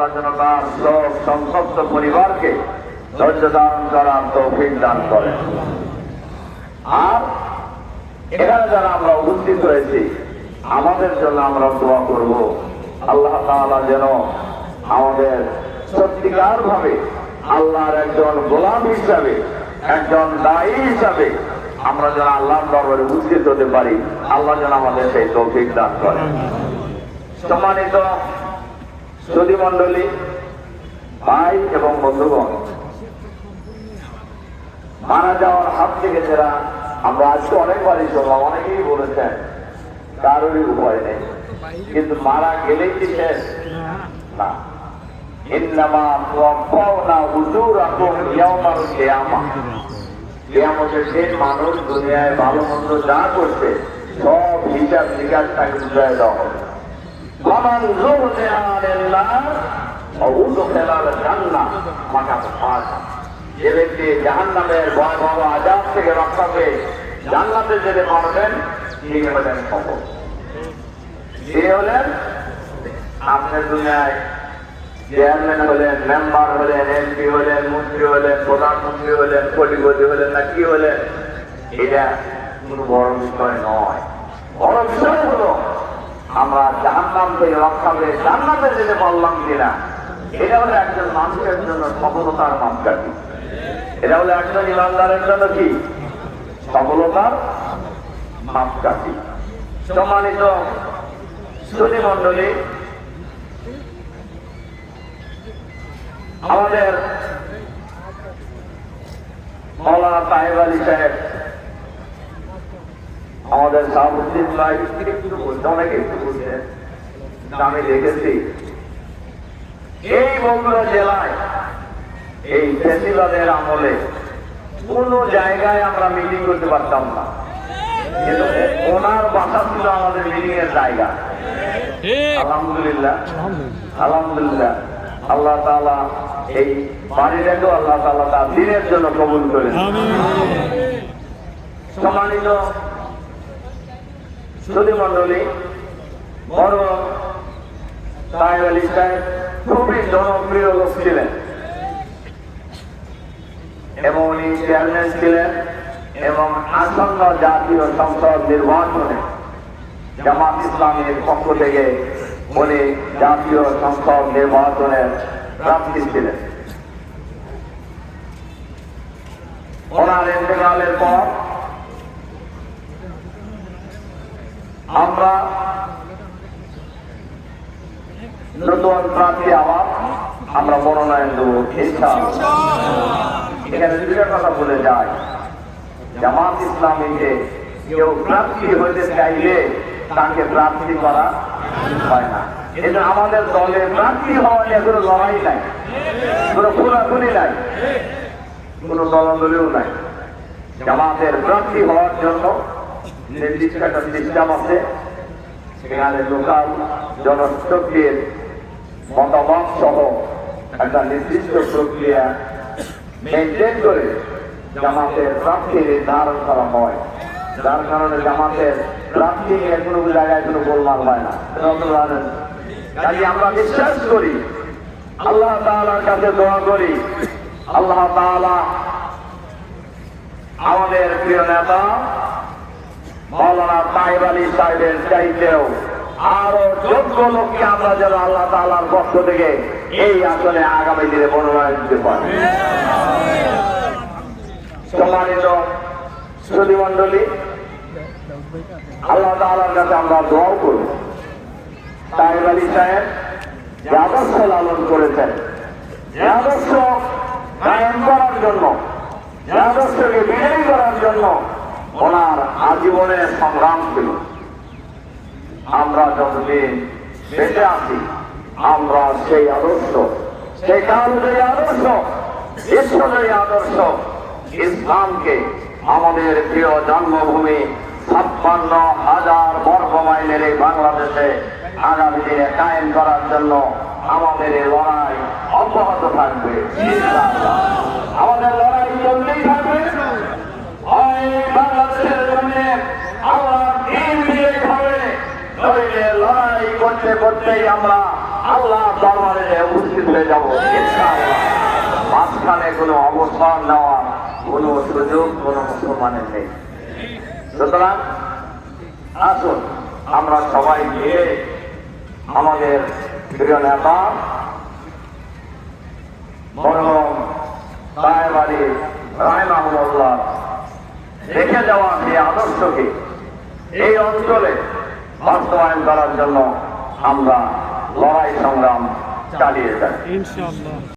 আল্লাহ যেন তার শোক সংসপ্ত পরিবারকে ধৈর্য ধারণ করার তৌফিক দান করেন। আর এখানে যারা আমরা উপস্থিত হয়েছি আমাদের জন্য আমরা দোয়া করব, আল্লাহ তাআলা যেন আমাদের সত্যিকার ভাবে আল্লাহর একজন গোলাম হিসাবে, একজন দায়ী হিসাবে আমরা যেন আল্লাহর দরবারে উপস্থিত হতে পারি। আল্লাহ যেন আমাদের সেই তৌফিক দান করেন। সম্মানিত সুদী মন্ডলী ভাই এবং বন্ধুগণ, মারা যাওয়ার হাত থেকে যারা আমরা আজকে অনেকবারই শুনলাম অনেকেই বলেছেন, কারোরই উপায় নেই। কিন্তু মারা গেলেই কি শেষ? না। মানুষ দুনিয়ায় ভালো মন্দ যা করছে সব হিসাব নিকাশ তাকে বুঝায় দেওয়া হবে। ومن زهزح عن النار وأدخل الجنة فقد فاز যে ব্যক্তি জাহান্নামের ভয়াবহ আজাব থেকে রক্ষা পেয়ে জান্নাতে যেতে পারবেন তিনি হলেন সফল তিনি হলেন আপনার দুনিয়ায় চেয়ারম্যান হলেন মেম্বার হলেন এমপি হলেন মন্ত্রী হলেন প্রধানমন্ত্রী হলেন কোটিপতি হলেন না কি হলেন এটা কোনো বড় বিষয় নয় বড় বিষয় হলো আমরা জাহান্নাম থেকে রক্ষা পেয়ে জান্নাতে যেতে পারলাম কিনা, এটা হলো একজন মানুষের জন্য সফলতার মাপকাঠি। এটা হলো একজন ইমানদারের জন্য কি? সফলতার মাপকাঠি। সম্মানিত সুদী মন্ডলী আমাদের মৌলানা সাহেব আলী সাহেব অনেকে আমি দেখেছি। এই বগুড়া জেলায় এই ফেসিবাদের আমলে কোন জায়গায় আমরা মিটিং করতে পারতাম না। কিন্তু ওনার বাসা ছিল আমাদের মিটিং এর জায়গা। আলহামদুলিল্লাহ। আলহামদুলিল্লাহ। আল্লাহ তাআলা এই আল্লাহ তাআলা তার দিনের জন্য কবুল করে সম্মানিত সুদী মন্ডলী বড় সাহেব আলী সাহেব খুবই জনপ্রিয় লোক ছিলেন। এবং উনি চেয়ারম্যান ছিলেন এবং আসন্ন জাতীয় সংসদ নির্বাচনে জামাত ইসলামের পক্ষ থেকে উনি জাতীয় সংসদ নির্বাচনের প্রার্থী ছিলেন। ওনার ইন্তেকালের পর আমরা নতুন প্রার্থী আবার আমরা মনোনয়ন দেবো এখানে দুটা কথা বলে যায় জামাত ইসলামীকে কেউ প্রার্থী হতে চাইলে তাকে প্রার্থী করা হয় না। এটা আমাদের দলে প্রার্থী হওয়া নিয়ে কোনো লড়াই নাই। কোনো খুনাখুনি নাই। কোনো দলাদলিও নাই। জামাতের প্রার্থী হওয়ার জন্য নির্দিষ্ট একটা সিস্টেম আছে, সেখানে লোকাল জনশক্তির মতামত সহ একটা নির্দিষ্ট প্রক্রিয়া মেনটেন করে জামাতের প্রার্থী নির্ধারণ করা হয়। যার কারণে জামাতের প্রার্থী নিয়ে কোনো জায়গায় কোনো গোলমাল হয় না। কাজে আমরা বিশ্বাস করি, আল্লাহ তাআলার কাছে দোয়া করি, আল্লাহ তাআলা আমাদের প্রিয় নেতা মৌলানা সাহেব আলী সাহেবের চাইতেও আরও যোগ্য লোককে আমরা যেন আল্লাহ তাআলার পক্ষ থেকে এই আসনে আগামী দিনে মনোনয়ন দিতে পারি। সম্মানিত শ্রুতি মন্ডলী আল্লাহ তাআলার কাছে আমরা দোয়াও করব সাহেব আলী সাহেব যে আদর্শ লালন করেছেন। যে আদর্শ কায়েম করার জন্য যে আদর্শকে বিজয়ী করার জন্য ওনার আজীবনের সংগ্রাম ছিল। আমরা যতদিন বেঁচে আছি, আমরা সেই আদর্শ, সেই কালজয়ী আদর্শ, বিশ্বজয়ী আদর্শ, ইসলামকে আমাদের প্রিয় জন্মভূমি ছাপ্পান্ন হাজার বর্গ মাইলের এই বাংলাদেশে আগামী দিনে কায়েম করার জন্য আমাদের এই লড়াই অব্যাহত থাকবে। আমাদের লড়াই চলতেই থাকবে হয় বাংলাদেশের জন্য আল্লাহ দিন বিজয়ী হবে নইলে লড়াই করতে করতেই আমরা মাঝখানে কোনো অবসর নেওয়ার কোনো সুযোগ কোনো মুসলমানের নেই। সুতরাং আসুন, আমরা সবাই মিলে আমাদের প্রিয় নেতা মরহম রায়বাড়ি রায় মাহমুল্লাহ রেখে যাওয়া সেই আদর্শকে এই অঞ্চলে বাস্তবায়ন করার জন্য আমরা লড়াই সংগ্রাম চালিয়ে যাই ইনশাআল্লাহ